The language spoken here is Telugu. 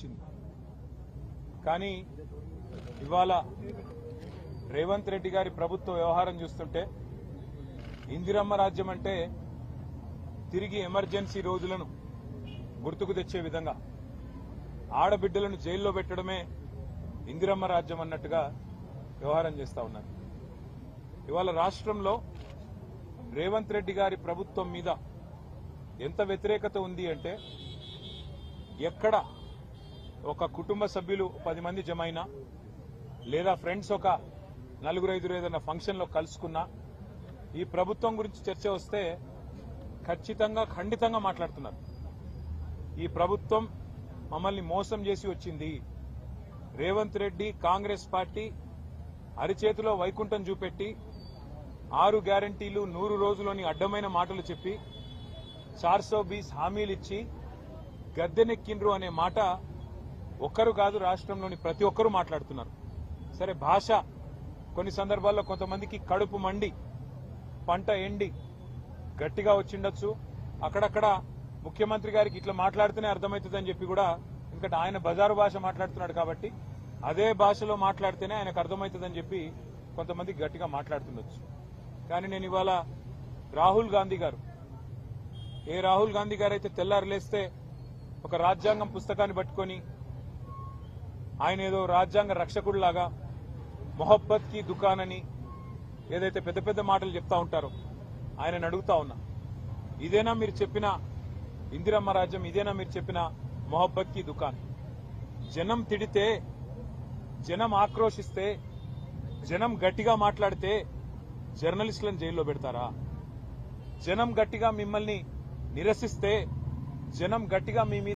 వచ్చింది. కానీ ఇవాళ రేవంత్ రెడ్డి గారి ప్రభుత్వ వ్యవహారం చూస్తుంటే ఇందిరమ్మ రాజ్యం అంటే తిరిగి ఎమర్జెన్సీ రోజులను గుర్తుకు తెచ్చే విధంగా ఆడబిడ్డలను జైల్లో పెట్టడమే ఇందిరమ్మ రాజ్యం అన్నట్టుగా వ్యవహారం చేస్తా ఉన్నారు. ఇవాళ రాష్ట్రంలో రేవంత్ రెడ్డి గారి ప్రభుత్వం మీద ఎంత వ్యతిరేకత ఉంది అంటే ఎక్కడ ఒక కుటుంబ సభ్యులు పది మంది జమైనా లేదా ఫ్రెండ్స్ ఒక నలుగురు ఐదుగురు ఏదైనా ఫంక్షన్లో కలుసుకున్నా ఈ ప్రభుత్వం గురించి చర్చ వస్తే ఖచ్చితంగా ఖండితంగా మాట్లాడుతున్నారు. ఈ ప్రభుత్వం మమ్మల్ని మోసం చేసి వచ్చింది. రేవంత్ రెడ్డి కాంగ్రెస్ పార్టీ అరిచేతిలో వైకుంఠం చూపెట్టి ఆరు గ్యారంటీలు నూరు రోజులోని అడ్డమైన మాటలు చెప్పి చార్సో బీస్ హామీలు ఇచ్చి గద్దెనెక్కిండ్రు అనే మాట ఒక్కరు కాదు రాష్ట్రంలోని ప్రతి ఒక్కరూ మాట్లాడుతున్నారు. సరే భాష కొన్ని సందర్భాల్లో కొంతమందికి కడుపు మండి పంట ఎండి గట్టిగా వచ్చిండొచ్చు. అక్కడక్కడ ముఖ్యమంత్రి గారికి ఇట్లా మాట్లాడితేనే అర్థమవుతుందని చెప్పి కూడా ఎందుకంటే ఆయన బజారు భాష మాట్లాడుతున్నాడు కాబట్టి అదే భాషలో మాట్లాడితేనే ఆయనకు అర్థమవుతుందని చెప్పి కొంతమంది గట్టిగా మాట్లాడుతుండొచ్చు. కానీ నేను ఇవాళ రాహుల్ గాంధీ గారు ఏ రాహుల్ గాంధీ గారు అయితే తెల్లారు లేస్తే ఒక రాజ్యాంగం పుస్తకాన్ని పట్టుకొని ఆయన ఏదో రాజ్యాంగ రక్షకుడిలాగా మొహబ్బత్కి దుకాన్ అని ఏదైతే పెద్ద పెద్ద మాటలు చెప్తా ఉంటారో ఆయనను అడుగుతా ఉన్నా. ఇదేనా మీరు చెప్పిన ఇందిరమ్మ రాజ్యం? ఇదేనా మీరు చెప్పిన మొహబ్బత్కి దుకాన్? జనం తిడితే జనం ఆక్రోశిస్తే జనం గట్టిగా మాట్లాడితే జర్నలిస్టులను జైల్లో పెడతారా? జనం గట్టిగా మిమ్మల్ని నిరసిస్తే జనం గట్టిగా మీ